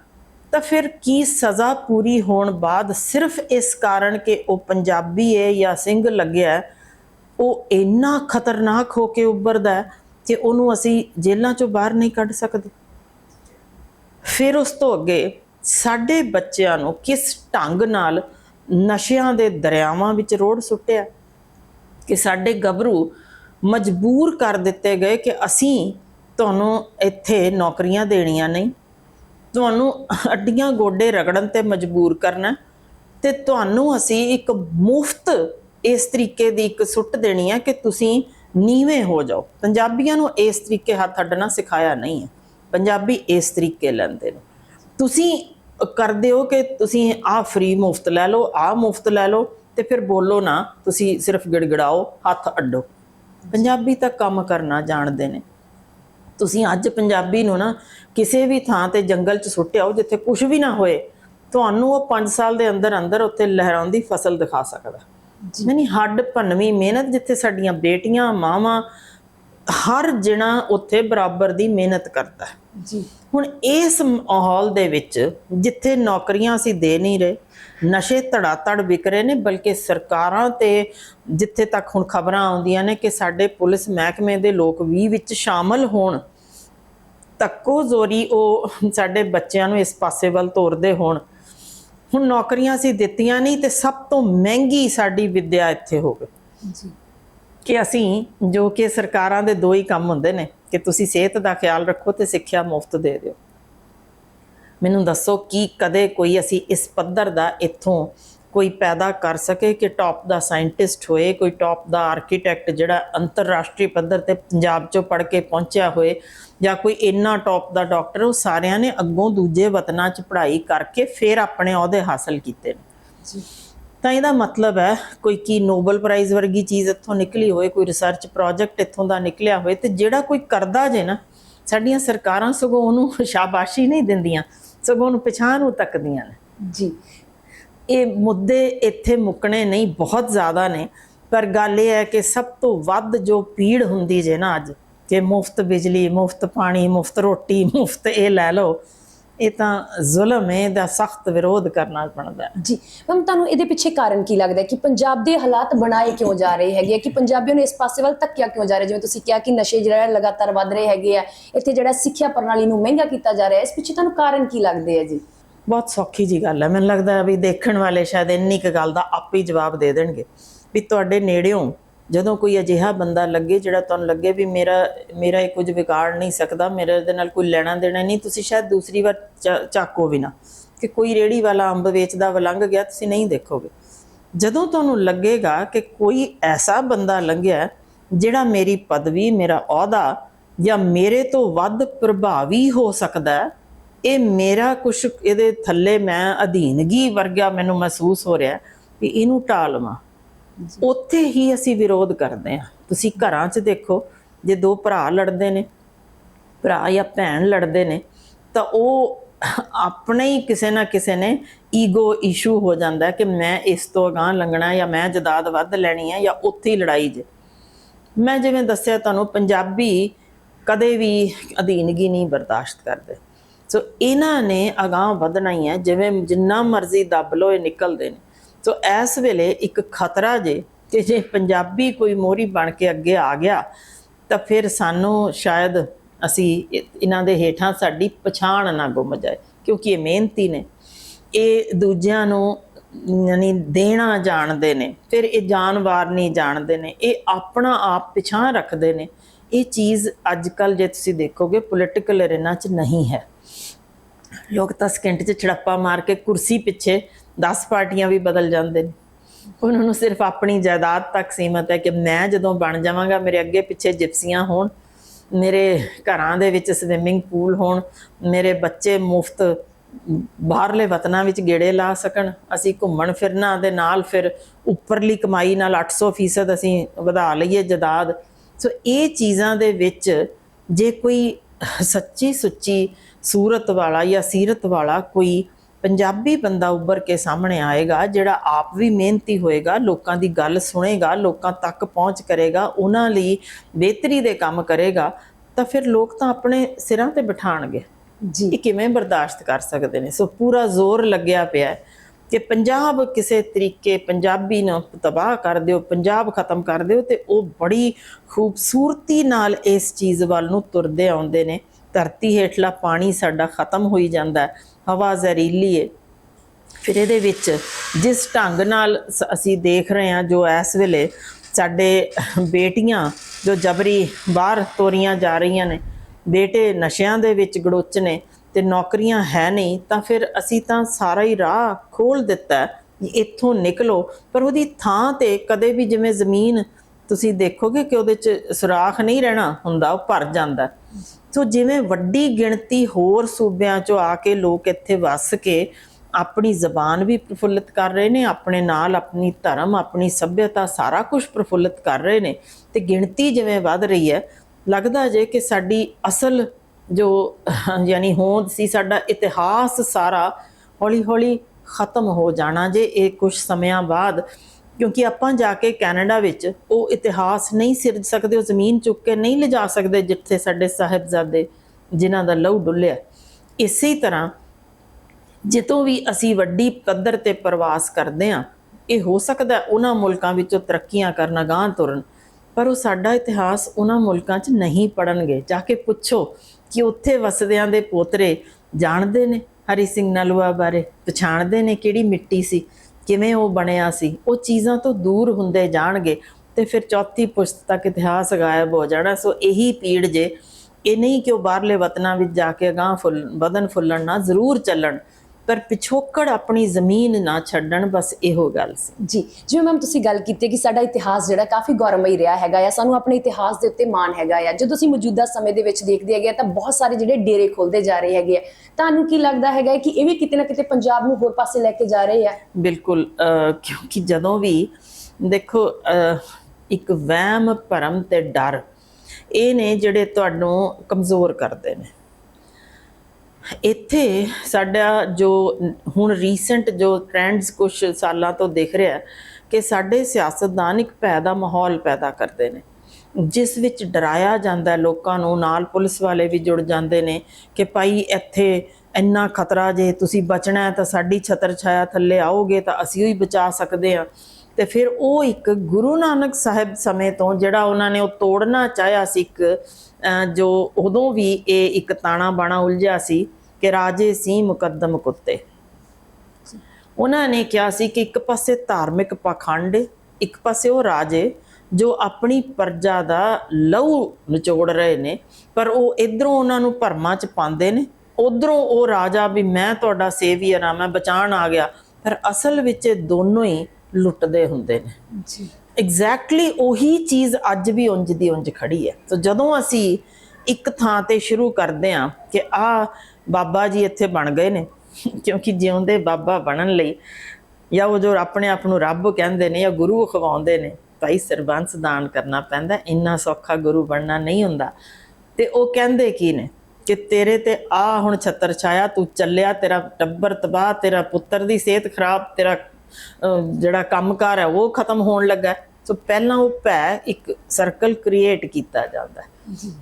ਤਾਂ ਫਿਰ ਕੀ ਸਜ਼ਾ ਪੂਰੀ ਹੋਣ ਬਾਅਦ ਸਿਰਫ ਇਸ ਕਾਰਨ ਕਿ ਉਹ ਪੰਜਾਬੀ ਹੈ ਜਾਂ ਸਿੰਘ ਲੱਗਿਆ ਉਹ ਇੰਨਾ ਖਤਰਨਾਕ ਹੋ ਕੇ ਉੱਭਰਦਾ ਹੈ ਕਿ ਉਹਨੂੰ ਅਸੀਂ ਜੇਲ੍ਹਾਂ ਚੋਂ ਬਾਹਰ ਨਹੀਂ ਕੱਢ ਸਕਦੇ। ਫਿਰ ਉਸ ਤੋਂ ਅੱਗੇ ਸਾਡੇ ਬੱਚਿਆਂ ਨੂੰ ਕਿਸ ਢੰਗ ਨਾਲ ਨਸ਼ਿਆਂ ਦੇ ਦਰਿਆਵਾਂ ਵਿੱਚ ਰੋੜ ਸੁੱਟਿਆ ਕਿ ਸਾਡੇ ਗੱਭਰੂ ਮਜਬੂਰ ਕਰ ਦਿੱਤੇ ਗਏ ਕਿ ਅਸੀਂ ਤੁਹਾਨੂੰ ਇੱਥੇ ਨੌਕਰੀਆਂ ਦੇਣੀਆਂ ਨਹੀਂ। ਤੁਹਾਨੂੰ ਅੱਡੀਆਂ ਗੋਡੇ ਰਗੜਨ ਤੇ ਮਜਬੂਰ ਕਰਨਾ ਤੇ ਤੁਹਾਨੂੰ ਅਸੀਂ ਇੱਕ ਮੁਫਤ ਇਸ ਤਰੀਕੇ ਦੀ ਇੱਕ ਸੁੱਟ ਦੇਣੀ ਹੈ ਕਿ ਤੁਸੀਂ ਨੀਵੇਂ ਹੋ ਜਾਓ। ਪੰਜਾਬੀਆਂ ਨੂੰ ਇਸ ਤਰੀਕੇ ਹੱਥ ਅੱਡਣਾ ਸਿਖਾਇਆ ਨਹੀਂ ਹੈ। ਪੰਜਾਬੀ ਇਸ ਤਰੀਕੇ ਲੈਂਦੇ ਨੇ। ਤੁਸੀਂ ਕਰਦੇ ਹੋ ਕਿ ਤੁਸੀਂ ਆਹ ਫ੍ਰੀ ਮੁਫਤ ਲੈ ਲਓ, ਆਹ ਮੁਫਤ ਲੈ ਲਓ ਤੇ ਫਿਰ ਬੋਲੋ ਨਾ, ਤੁਸੀਂ ਸਿਰਫ ਗਿੜਗੜਾਓ, ਹੱਥ ਅੱਡੋ। ਪੰਜਾਬੀ ਤਾਂ ਕੰਮ ਕਰਨਾ ਜਾਣਦੇ ਨੇ। ਤੁਸੀਂ ਅੱਜ ਪੰਜਾਬੀ ਨੂੰ ਨਾ ਕਿਸੇ ਵੀ ਥਾਂ ਤੇ ਜੰਗਲ 'ਚ ਸੁੱਟਿਆਓ ਜਿੱਥੇ ਕੁਝ ਵੀ ਨਾ ਹੋਏ ਤੁਹਾਨੂੰ ਉਹ 5 ਸਾਲ ਦੇ ਅੰਦਰ ਅੰਦਰ ਉੱਥੇ ਲਹਿਰਾਉਂਦੀ ਫਸਲ ਦਿਖਾ ਸਕਦਾ। ਨਹੀਂ ਹੱਡ ਭੰਨਵੀਂ ਮਿਹਨਤ ਜਿੱਥੇ ਸਾਡੀਆਂ ਬੇਟੀਆਂ ਮਾਵਾਂ ਹਰ ਜਣਾ ਉੱਥੇ ਬਰਾਬਰ ਦੀ ਮਿਹਨਤ ਕਰਦਾ ਹੈ। ਜੀ। ਹੁਣ ਇਸ ਮਾਹੌਲ ਦੇ ਵਿੱਚ ਜਿੱਥੇ ਨੌਕਰੀਆਂ ਅਸੀਂ ਦੇ ਨਹੀਂ ਰਹੇ ਨਸ਼ੇ ਧੜਾਧੜ ਵਿਕ ਰਹੇ ਨੇ ਬਲਕਿ ਸਰਕਾਰਾਂ ਤੇ ਜਿੱਥੇ ਤੱਕ ਹੁਣ ਖਬਰਾਂ ਆਉਂਦੀਆਂ ਨੇ ਕਿ ਸਾਡੇ ਪੁਲਿਸ ਮਹਿਕਮੇ ਦੇ ਲੋਕ ਵੀ ਵਿੱਚ ਸ਼ਾਮਲ ਹੋਣ ਤੱਕੋ ਜ਼ੋਰੀ ਉਹ ਸਾਡੇ ਬੱਚਿਆਂ ਨੂੰ ਇਸ ਪਾਸੇ ਵੱਲ ਤੋਰਦੇ ਹੋਣ। ਹੁਣ ਨੌਕਰੀਆਂ ਅਸੀਂ ਦਿੱਤੀਆਂ ਨਹੀਂ ਤੇ ਸਭ ਤੋਂ ਮਹਿੰਗੀ ਸਾਡੀ ਵਿੱਦਿਆ ਇੱਥੇ ਹੋਵੇ ਜੀ। ਕਿ ਅਸੀਂ ਜੋ ਕਿ ਸਰਕਾਰਾਂ ਦੇ ਦੋ ਹੀ ਕੰਮ ਹੁੰਦੇ ਨੇ ਕਿ ਤੁਸੀਂ ਸਿਹਤ ਦਾ ਖਿਆਲ ਰੱਖੋ ਤੇ ਸਿੱਖਿਆ ਮੁਫਤ ਦੇ ਦਿਓ। ਮੈਨੂੰ ਦੱਸੋ ਕੀ ਕਦੇ ਕੋਈ ਅਸੀਂ ਇਸ ਪੱਧਰ ਦਾ ਇੱਥੋਂ ਕੋਈ ਪੈਦਾ ਕਰ ਸਕੇ ਕਿ ਟੌਪ ਦਾ ਸਾਇੰਟਿਸਟ ਹੋਏ ਕੋਈ ਟੌਪ ਦਾ ਆਰਕੀਟੈਕਟ ਜਿਹੜਾ ਅੰਤਰਰਾਸ਼ਟਰੀ ਪੱਧਰ ਤੇ ਪੰਜਾਬ ਚੋਂ ਪੜ੍ਹ ਕੇ ਪਹੁੰਚਿਆ ਹੋਏ ਜਾਂ ਕੋਈ ਇੰਨਾ ਟੌਪ ਦਾ ਡਾਕਟਰ ਉਹ ਸਾਰਿਆਂ ਨੇ ਅੱਗੋਂ ਦੂਜੇ ਵਤਨਾਂ 'ਚ ਪੜ੍ਹਾਈ ਕਰਕੇ ਫਿਰ ਆਪਣੇ ਅਹੁਦੇ ਹਾਸਲ ਕੀਤੇ ਨੇ। ਜੀ। ਤਾਂ ਇਹਦਾ ਮਤਲਬ ਹੈ ਕੋਈ ਕੀ ਨੋਬਲ ਪ੍ਰਾਈਜ਼ ਵਰਗੀ ਚੀਜ਼ ਇੱਥੋਂ ਨਿਕਲੀ ਹੋਏ ਕੋਈ ਰਿਸਰਚ ਪ੍ਰੋਜੈਕਟ ਇੱਥੋਂ ਦਾ ਨਿਕਲਿਆ ਹੋਏ ਤੇ ਜਿਹੜਾ ਕੋਈ ਕਰਦਾ ਜੇ ਨਾ ਸਾਡੀਆਂ ਸਰਕਾਰਾਂ ਸਗੋਂ ਉਹਨੂੰ ਸ਼ਾਬਾਸ਼ੀ ਨਹੀਂ ਦਿੰਦੀਆਂ ਸਗੋਂ ਉਹਨੂੰ ਪਛਾਣ ਨੂੰ ਤੱਕਦੀਆਂ ਨੇ। ਜੀ। ਇਹ ਮੁੱਦੇ ਇੱਥੇ ਮੁੱਕਣੇ ਨਹੀਂ, ਬਹੁਤ ਜ਼ਿਆਦਾ ਨੇ। ਪਰ ਗੱਲ ਇਹ ਹੈ ਕਿ ਸਭ ਤੋਂ ਵੱਧ ਜੋ ਪੀੜ ਹੁੰਦੀ ਜੇ ਨਾ ਅੱਜ ਕਿ ਮੁਫਤ ਬਿਜਲੀ, ਮੁਫਤ ਪਾਣੀ, ਮੁਫਤ ਰੋਟੀ, ਮੁਫਤ ਇਹ ਲੈ ਲਓ, ਇਹ ਤਾਂ ਜ਼ੁਲਮ ਹੈ ਦਾ ਸਖਤ ਵਿਰੋਧ ਕਰਨਾ ਬਣਦਾ ਜੀ, ਮੈਮ ਤੁਹਾਨੂੰ ਇਹਦੇ ਪਿੱਛੇ ਕਾਰਨ ਕੀ ਲੱਗਦਾ ਕਿ ਪੰਜਾਬ ਦੇ ਹਾਲਾਤ ਬਣਾਏ ਕਿਉਂ ਜਾ ਰਹੇ ਹੈਗੇ ਆ? ਕਿ ਪੰਜਾਬੀਆਂ ਨੂੰ ਇਸ ਪਾਸੇ ਵੱਲ ਧੱਕਿਆ ਕਿਉਂ ਜਾ ਰਿਹਾ? ਜਿਵੇਂ ਤੁਸੀਂ ਕਿਹਾ ਕਿ ਨਸ਼ੇ ਜਿਹੜਾ ਲਗਾਤਾਰ ਵੱਧ ਰਹੇ ਹੈਗੇ ਆ, ਇੱਥੇ ਜਿਹੜਾ ਸਿੱਖਿਆ ਪ੍ਰਣਾਲੀ ਨੂੰ ਮਹਿੰਗਾ ਕੀਤਾ ਜਾ ਰਿਹਾ ਇਸ ਪਿੱਛੇ ਤੁਹਾਨੂੰ ਕਾਰਨ ਕੀ ਲੱਗਦੇ ਆ ਜੀ? ਬਹੁਤ ਸੌਖੀ ਜੀ ਗੱਲ ਹੈ। ਮੈਨੂੰ ਲੱਗਦਾ ਵੀ ਦੇਖਣ ਵਾਲੇ ਸ਼ਾਇਦ ਇੰਨੀ ਕੁ ਗੱਲ ਦਾ ਆਪ ਹੀ ਜਵਾਬ ਦੇ ਦੇਣਗੇ ਵੀ ਤੁਹਾਡੇ ਨੇੜਿਓਂ ਜਦੋਂ ਕੋਈ ਅਜਿਹਾ ਬੰਦਾ ਲੱਗੇ ਜਿਹੜਾ ਤੁਹਾਨੂੰ ਲੱਗੇ ਵੀ ਮੇਰਾ ਮੇਰਾ ਇਹ ਕੁਝ ਵਿਗਾੜ ਨਹੀਂ ਸਕਦਾ, ਮੇਰੇ ਦੇ ਨਾਲ ਕੋਈ ਲੈਣਾ ਦੇਣਾ ਨਹੀਂ, ਤੁਸੀਂ ਸ਼ਾਇਦ ਦੂਸਰੀ ਵਾਰ ਚਾਕੋ ਵੀ ਨਾ ਕਿ ਕੋਈ ਰੇੜੀ ਵਾਲਾ ਅੰਬ ਵੇਚਦਾ ਵਾ ਲੰਘ ਗਿਆ, ਤੁਸੀਂ ਨਹੀਂ ਦੇਖੋਗੇ। ਜਦੋਂ ਤੁਹਾਨੂੰ ਲੱਗੇਗਾ ਕਿ ਕੋਈ ਐਸਾ ਬੰਦਾ ਲੰਘਿਆ ਜਿਹੜਾ ਮੇਰੀ ਪਦਵੀ, ਮੇਰਾ ਅਹੁਦਾ ਜਾਂ ਮੇਰੇ ਤੋਂ ਵੱਧ ਪ੍ਰਭਾਵੀ ਹੋ ਸਕਦਾ ਹੈ ਇਹ ਮੇਰਾ ਕੁਝ ਇਹਦੇ ਥੱਲੇ ਮੈਂ ਅਧੀਨਗੀ ਵਰਗਾ ਮੈਨੂੰ ਮਹਿਸੂਸ ਹੋ ਰਿਹਾ ਵੀ ਇਹਨੂੰ ਢਾਲ ਲਵਾਂ। ਉੱਥੇ ਹੀ ਅਸੀਂ ਵਿਰੋਧ ਕਰਦੇ ਹਾਂ। ਤੁਸੀਂ ਘਰਾਂ 'ਚ ਦੇਖੋ ਜੇ ਦੋ ਭਰਾ ਲੜਦੇ ਨੇ ਭਰਾ ਜਾਂ ਭੈਣ ਲੜਦੇ ਨੇ ਤਾਂ ਉਹ ਆਪਣੇ ਹੀ ਕਿਸੇ ਨਾ ਕਿਸੇ ਨੇ ਈਗੋ ਇਸ਼ੂ ਹੋ ਜਾਂਦਾ ਕਿ ਮੈਂ ਇਸ ਤੋਂ ਅਗਾਂਹ ਲੰਘਣਾ ਜਾਂ ਮੈਂ ਜਦਾਦ ਵੱਧ ਲੈਣੀ ਹੈ ਜਾਂ ਉੱਥੇ ਹੀ ਲੜਾਈ ਜੇ। ਮੈਂ ਜਿਵੇਂ ਦੱਸਿਆ ਤੁਹਾਨੂੰ ਪੰਜਾਬੀ ਕਦੇ ਵੀ ਅਧੀਨਗੀ ਨਹੀਂ ਬਰਦਾਸ਼ਤ ਕਰਦੇ। ਸੋ ਇਹਨਾਂ ਨੇ ਅਗਾਂਹ ਵਧਣਾ ਹੀ ਹੈ, ਜਿਵੇਂ ਜਿੰਨਾ ਮਰਜ਼ੀ ਦੱਬ ਲੋ ਇਹ ਨਿਕਲਦੇ ਨੇ। ਸੋ ਇਸ ਵੇਲੇ ਇੱਕ ਖਤਰਾ ਜੇ ਕਿ ਜੇ ਪੰਜਾਬੀ ਕੋਈ ਮੋਰੀ ਬਣ ਕੇ ਅੱਗੇ ਆ ਗਿਆ, ਤਾਂ ਫਿਰ ਸਾਨੂੰ ਸ਼ਾਇਦ ਅਸੀਂ ਇਹਨਾਂ ਦੇ ਹੇਠਾਂ ਸਾਡੀ ਪਛਾਣ ਨਾ ਗੁੰਮ ਜਾਏ, ਕਿਉਂਕਿ ਇਹ ਮਿਹਨਤੀ ਨੇ। ਇਹ ਦੂਜਿਆਂ ਨੂੰ ਯਾਨੀ ਦੇਣਾ ਜਾਣਦੇ ਨੇ, ਫਿਰ ਇਹ ਜਾਨਵਾਰ ਨਹੀਂ ਜਾਣਦੇ ਨੇ, ਇਹ ਆਪਣਾ ਆਪ ਪਛਾਣ ਰੱਖਦੇ ਨੇ। ਇਹ ਚੀਜ਼ ਅੱਜ ਕੱਲ ਜੇ ਤੁਸੀਂ ਦੇਖੋਗੇ ਪੋਲਿਟੀਕਲ ਅਰੇਨਾ 'ਚ ਨਹੀਂ ਹੈ। ਲੋਕ ਤਾਂ ਸਕਿੰਟ 'ਚ ਛੜੱਪਾ ਮਾਰ ਕੇ ਕੁਰਸੀ ਪਿੱਛੇ 10 ਪਾਰਟੀਆਂ ਵੀ ਬਦਲ ਜਾਂਦੇ ਨੇ। ਉਹਨਾਂ ਨੂੰ ਸਿਰਫ ਆਪਣੀ ਜਾਇਦਾਦ ਤੱਕ ਸੀਮਤ ਹੈ ਕਿ ਮੈਂ ਜਦੋਂ ਬਣ ਜਾਵਾਂਗਾ, ਮੇਰੇ ਅੱਗੇ ਪਿੱਛੇ ਜਿਪਸੀਆਂ ਹੋਣ, ਮੇਰੇ ਘਰਾਂ ਦੇ ਵਿੱਚ ਸਵਿਮਿੰਗ ਪੂਲ ਹੋਣ, ਮੇਰੇ ਬੱਚੇ ਮੁਫਤ ਬਾਹਰਲੇ ਵਤਨਾਂ ਵਿੱਚ ਗੇੜੇ ਲਾ ਸਕਣ, ਅਸੀਂ ਘੁੰਮਣ ਫਿਰਨਾ, ਦੇ ਨਾਲ ਫਿਰ ਉੱਪਰਲੀ ਕਮਾਈ ਨਾਲ 800% ਅਸੀਂ ਵਧਾ ਲਈਏ ਜਦਾਦ ਸੋ ਇਹ ਚੀਜ਼ਾਂ ਦੇ ਵਿੱਚ ਜੇ ਕੋਈ ਸੱਚੀ ਸੁੱਚੀ ਸੂਰਤ ਵਾਲਾ ਜਾਂ ਸੀਰਤ ਵਾਲਾ ਕੋਈ ਪੰਜਾਬੀ ਬੰਦਾ ਉੱਭਰ ਕੇ ਸਾਹਮਣੇ ਆਏਗਾ ਜਿਹੜਾ ਆਪ ਵੀ ਮਿਹਨਤੀ ਹੋਏਗਾ ਲੋਕਾਂ ਦੀ ਗੱਲ ਸੁਣੇਗਾ ਲੋਕਾਂ ਤੱਕ ਪਹੁੰਚ ਕਰੇਗਾ ਉਹਨਾਂ ਲਈ ਬਿਹਤਰੀ ਦੇ ਕੰਮ ਕਰੇਗਾ ਤਾਂ ਫਿਰ ਲੋਕ ਤਾਂ ਆਪਣੇ ਸਿਰਾਂ ਤੇ ਬਿਠਾਣਗੇ ਜੀ। ਇਹ ਕਿਵੇਂ ਬਰਦਾਸ਼ਤ ਕਰ ਸਕਦੇ ਨੇ? ਸੋ ਪੂਰਾ ਜ਼ੋਰ ਲੱਗਿਆ ਪਿਆ ਕਿ ਪੰਜਾਬ ਕਿਸੇ ਤਰੀਕੇ ਪੰਜਾਬੀ ਨੂੰ ਤਬਾਹ ਕਰ ਦਿਓ ਪੰਜਾਬ ਖਤਮ ਕਰ ਦਿਓ ਤੇ ਉਹ ਬੜੀ ਖੂਬਸੂਰਤੀ ਨਾਲ ਇਸ ਚੀਜ਼ ਵੱਲ ਨੂੰ ਤੁਰਦੇ ਆਉਂਦੇ ਨੇ। ਧਰਤੀ ਹੇਠਲਾ ਪਾਣੀ ਸਾਡਾ ਖਤਮ ਹੋਈ ਜਾਂਦਾ ਹਵਾ ਜ਼ਹਿਰੀਲੀ ਹੈ ਫਿਰ ਇਹਦੇ ਵਿੱਚ ਜਿਸ ਢੰਗ ਨਾਲ ਅਸੀਂ ਦੇਖ ਰਹੇ ਹਾਂ ਜੋ ਇਸ ਵੇਲੇ ਸਾਡੇ ਬੇਟੀਆਂ ਜੋ ਜਬਰੀ ਬਾਹਰ ਤੋਰੀਆਂ ਜਾ ਰਹੀਆਂ ਨੇ, ਬੇਟੇ ਨਸ਼ਿਆਂ ਦੇ ਵਿੱਚ ਗੜੋਚ ਨੇ ਤੇ ਨੌਕਰੀਆਂ ਹੈ ਨਹੀਂ, ਤਾਂ ਫਿਰ ਅਸੀਂ ਤਾਂ ਸਾਰਾ ਹੀ ਰਾਹ ਖੋਲ ਦਿੱਤਾ ਵੀ ਇੱਥੋਂ ਨਿਕਲੋ, ਪਰ ਉਹਦੀ ਥਾਂ ਤੇ ਕਦੇ ਵੀ ਜਿਵੇਂ ਜ਼ਮੀਨ ਤੁਸੀਂ ਦੇਖੋਗੇ ਕਿ ਉਹਦੇ 'ਚ ਸੁਰਾਖ ਨਹੀਂ ਰਹਿਣਾ ਹੁੰਦਾ, ਉਹ ਭਰ ਜਾਂਦਾ। ਸੋ ਜਿਵੇਂ ਵੱਡੀ ਗਿਣਤੀ ਹੋਰ ਸੂਬਿਆਂ 'ਚੋਂ ਆ ਕੇ ਲੋਕ ਇੱਥੇ ਵਸ ਕੇ ਆਪਣੀ ਜ਼ਬਾਨ ਵੀ ਪ੍ਰਫੁੱਲਿਤ ਕਰ ਰਹੇ ਨੇ, ਆਪਣੇ ਨਾਲ ਆਪਣੀ ਧਰਮ, ਆਪਣੀ ਸੱਭਿਅਤਾ ਸਾਰਾ ਕੁਝ ਪ੍ਰਫੁੱਲਿਤ ਕਰ ਰਹੇ ਨੇ। ਤੇ ਗਿਣਤੀ ਜਿਵੇਂ ਵੱਧ ਰਹੀ ਹੈ, ਲੱਗਦਾ ਜੇ ਕਿ ਸਾਡੀ ਅਸਲ ਜੋ ਯਾਨੀ ਹੋਂਦ ਸੀ, ਸਾਡਾ ਇਤਿਹਾਸ ਸਾਰਾ ਹੌਲੀ ਹੌਲੀ ਖਤਮ ਹੋ ਜਾਣਾ ਜੇ ਇਹ ਕੁਝ ਸਮਿਆਂ ਬਾਅਦ ਕਿਉਂਕਿ ਆਪਾਂ ਜਾ ਕੇ ਕੈਨੇਡਾ ਵਿੱਚ ਉਹ ਇਤਿਹਾਸ ਨਹੀਂ ਸਿਰਜ ਸਕਦੇ, ਉਹ ਜ਼ਮੀਨ ਚੁੱਕ ਕੇ ਨਹੀਂ ਲਿਜਾ ਸਕਦੇ ਜਿੱਥੇ ਸਾਡੇ ਸਾਹਿਬਜ਼ਾਦੇ ਜਿਨ੍ਹਾਂ ਦਾ ਲਹੂ ਡੁੱਲਿਆ। ਇਸੇ ਤਰ੍ਹਾਂ ਜਿੱਤੋਂ ਵੀ ਅਸੀਂ ਵੱਡੀ ਪੱਧਰ ਤੇ ਪ੍ਰਵਾਸ ਕਰਦੇ ਹਾਂ, ਇਹ ਹੋ ਸਕਦਾ ਉਹਨਾਂ ਮੁਲਕਾਂ ਵਿੱਚੋਂ ਤਰੱਕੀਆਂ ਕਰਨ ਗਾਂ ਤੁਰਨ, ਪਰ ਉਹ ਸਾਡਾ ਇਤਿਹਾਸ ਉਹਨਾਂ ਮੁਲਕਾਂ 'ਚ ਨਹੀਂ ਪੜਨਗੇ ਜਾ ਕੇ ਪੁੱਛੋ ਕਿ ਉੱਥੇ ਵਸਦਿਆਂ ਦੇ ਪੋਤਰੇ ਜਾਣਦੇ ਨੇ ਹਰੀ ਸਿੰਘ ਨਲੂਆ ਬਾਰੇ, ਪਛਾਣਦੇ ਨੇ ਕਿਹੜੀ ਮਿੱਟੀ ਸੀ? ਕਿਵੇਂ ਉਹ ਬਣਿਆ ਸੀ, ਉਹ ਚੀਜ਼ਾਂ ਤੋਂ ਦੂਰ ਹੁੰਦੇ ਜਾਣਗੇ ਤੇ ਫਿਰ ਚੌਥੀ ਪੁਸਤਕ ਤੱਕ ਇਤਿਹਾਸ ਗਾਇਬ ਹੋ ਜਾਣਾ। ਸੋ ਇਹੀ ਪੀੜ ਜੇ ਇਹ ਨਹੀਂ ਕਿ ਉਹ ਬਾਹਰਲੇ ਵਤਨਾਂ ਵਿੱਚ ਜਾ ਕੇ ਅਗਾਂਹ ਫੁੱਲ ਵਧਨ ਫੁੱਲਣ ਨਾ ਜ਼ਰੂਰ ਚੱਲਣ। ਪਰ ਪਿਛੋਕੜ ਆਪਣੀ ਜ਼ਮੀਨ ਨਾ ਛੱਡਣ ਬਸ ਇਹੋ ਗੱਲ ਸੀ। ਜੀ ਜਿਵੇਂ ਮੈਮ ਤੁਸੀਂ ਗੱਲ ਕੀਤੀ ਕਿ ਸਾਡਾ ਇਤਿਹਾਸ ਜਿਹੜਾ ਕਾਫੀ ਗੌਰਵਮਈ ਰਿਹਾ ਹੈਗਾ ਆ ਸਾਨੂੰ ਆਪਣੇ ਇਤਿਹਾਸ ਦੇ ਉੱਤੇ ਮਾਣ ਹੈਗਾ ਆ। ਜਦੋਂ ਅਸੀਂ ਮੌਜੂਦਾ ਸਮੇਂ ਦੇ ਵਿੱਚ ਦੇਖਦੇ ਹੈਗੇ ਤਾਂ ਬਹੁਤ ਸਾਰੇ ਜਿਹੜੇ ਡੇਰੇ ਖੁੱਲਦੇ ਜਾ ਰਹੇ ਹੈਗੇ ਆ। ਤੁਹਾਨੂੰ ਕੀ ਲੱਗਦਾ ਹੈਗਾ ਕਿ ਇਹ ਵੀ ਕਿਤੇ ਨਾ ਕਿਤੇ ਪੰਜਾਬ ਨੂੰ ਹੋਰ ਪਾਸੇ ਲੈ ਕੇ ਜਾ ਰਹੇ ਆ? ਬਿਲਕੁਲ ਕਿਉਂਕਿ ਜਦੋਂ ਵੀ ਦੇਖੋ ਇੱਕ ਵਹਿਮ ਭਰਮ ਤੇ ਡਰ ਇਹ ਨੇ ਜਿਹੜੇ ਤੁਹਾਨੂੰ ਕਮਜ਼ੋਰ ਕਰਦੇ ਨੇ। ਇੱਥੇ ਸਾਡਾ ਜੋ ਹੁਣ ਰੀਸੈਂਟ ਜੋ ਟ੍ਰੈਂਡਸ ਕੁਝ ਸਾਲਾਂ ਤੋਂ ਦਿਖ ਰਿਹਾ ਕਿ ਸਾਡੇ ਸਿਆਸਤਦਾਨ ਇੱਕ ਭੈ ਦਾ ਮਾਹੌਲ ਪੈਦਾ ਕਰਦੇ ਨੇ। ਜਿਸ ਵਿੱਚ ਡਰਾਇਆ ਜਾਂਦਾ ਲੋਕਾਂ ਨੂੰ, ਨਾਲ ਪੁਲਿਸ ਵਾਲੇ ਵੀ ਜੁੜ ਜਾਂਦੇ ਨੇ ਕਿ ਭਾਈ ਇੱਥੇ ਇੰਨਾ ਖਤਰਾ ਜੇ ਤੁਸੀਂ ਬਚਣਾ ਤਾਂ ਸਾਡੀ ਛਤਰ ਛਾਇਆ ਥੱਲੇ ਆਓਗੇ ਤਾਂ ਅਸੀਂ ਹੀ ਬਚਾ ਸਕਦੇ ਹਾਂ। ਤੇ ਫਿਰ ਉਹ ਇੱਕ ਗੁਰੂ ਨਾਨਕ ਸਾਹਿਬ ਸਮੇਂ ਤੋਂ ਜਿਹੜਾ ਉਹਨਾਂ ਨੇ ਉਹ ਤੋੜਨਾ ਚਾਹਿਆ ਸੀ ਇੱਕ ਅਹ, ਜੋ ਉਦੋਂ ਵੀ ਇਹ ਇੱਕ ਤਾਣਾ ਬਾਣਾ ਉਲਝਿਆ ਸੀ ਕਿ ਰਾਜੇ ਸੀ ਮੁਕੱਦਮ ਕੁੱਤੇ। ਉਹਨਾਂ ਨੇ ਕਿਹਾ ਸੀ ਕਿ ਇੱਕ ਪਾਸੇ ਧਾਰਮਿਕ ਪਖੰਡ ਇੱਕ ਪਾਸੇ ਉਹ ਰਾਜੇ ਜੋ ਆਪਣੀ ਪ੍ਰਜਾ ਦਾ ਲਹੂ ਨਿਚੋੜ ਰਹੇ ਨੇ ਪਰ ਉਹ ਇਧਰੋਂ ਉਹਨਾਂ ਨੂੰ ਭਰਮਾਂ ਚ ਪਾਉਂਦੇ ਨੇ ਉਧਰੋਂ ਉਹ ਰਾਜਾ ਵੀ ਮੈਂ ਤੁਹਾਡਾ ਸੇਵੀਅਰ ਆ ਮੈਂ ਬਚਾਉਣ ਆ ਗਿਆ। ਪਰ ਅਸਲ ਵਿੱਚ ਇਹ ਦੋਨੋਂ ਹੀ ਲੁੱਟਦੇ ਹੁੰਦੇ ਨੇ। ਜੀ। ਐਗਜ਼ੈਕਟਲੀ ਉਹੀ ਚੀਜ਼ ਅੱਜ ਵੀ ਉਂਝ ਦੀ ਉਂਝ ਖੜੀ ਹੈ। ਸੋ ਜਦੋਂ ਅਸੀਂ ਇੱਕ ਥਾਂ ਤੇ ਸ਼ੁਰੂ ਕਰਦੇ ਹਾਂ ਕਿ ਆ ਬਾਬਾ ਜੀ ਇੱਥੇ ਬਣ ਗਏ ਨੇ ਕਿਉਂਕਿ ਜਿਉਂਦੇ ਬਾਬਾ ਬਣਨ ਲਈ ਜਾਂ ਉਹ ਜੋ ਆਪਣੇ ਆਪ ਨੂੰ ਰੱਬ ਕਹਿੰਦੇ ਨੇ ਜਾਂ ਗੁਰੂ ਖਵਾਉਂਦੇ ਨੇ ਭਾਈ ਸਰਬੰਸ ਦਾਨ ਕਰਨਾ ਪੈਂਦਾ ਇੰਨਾ ਸੌਖਾ ਗੁਰੂ ਬਣਨਾ ਨਹੀਂ ਹੁੰਦਾ। ਤੇ ਉਹ ਕਹਿੰਦੇ ਕੀ ਨੇ? ਕਿ ਤੇਰੇ ਤੇ ਆ ਹੁਣ ਛੱਤਰ ਛਾਇਆ ਤੂੰ ਚੱਲਿਆ ਤੇਰਾ ਟੱਬਰ ਤਬਾਹ ਤੇਰਾ ਪੁੱਤਰ ਦੀ ਸਿਹਤ ਖਰਾਬ ਤੇਰਾ ਜਿਹੜਾ ਕੰਮਕਾਰ ਹੈ ਉਹ ਖਤਮ ਹੋਣ ਲੱਗਾ। ਸੋ ਪਹਿਲਾਂ ਉਹ ਭੈ ਇੱਕ ਸਰਕਲ ਕ੍ਰੀਏਟ ਕੀਤਾ ਜਾਂਦਾ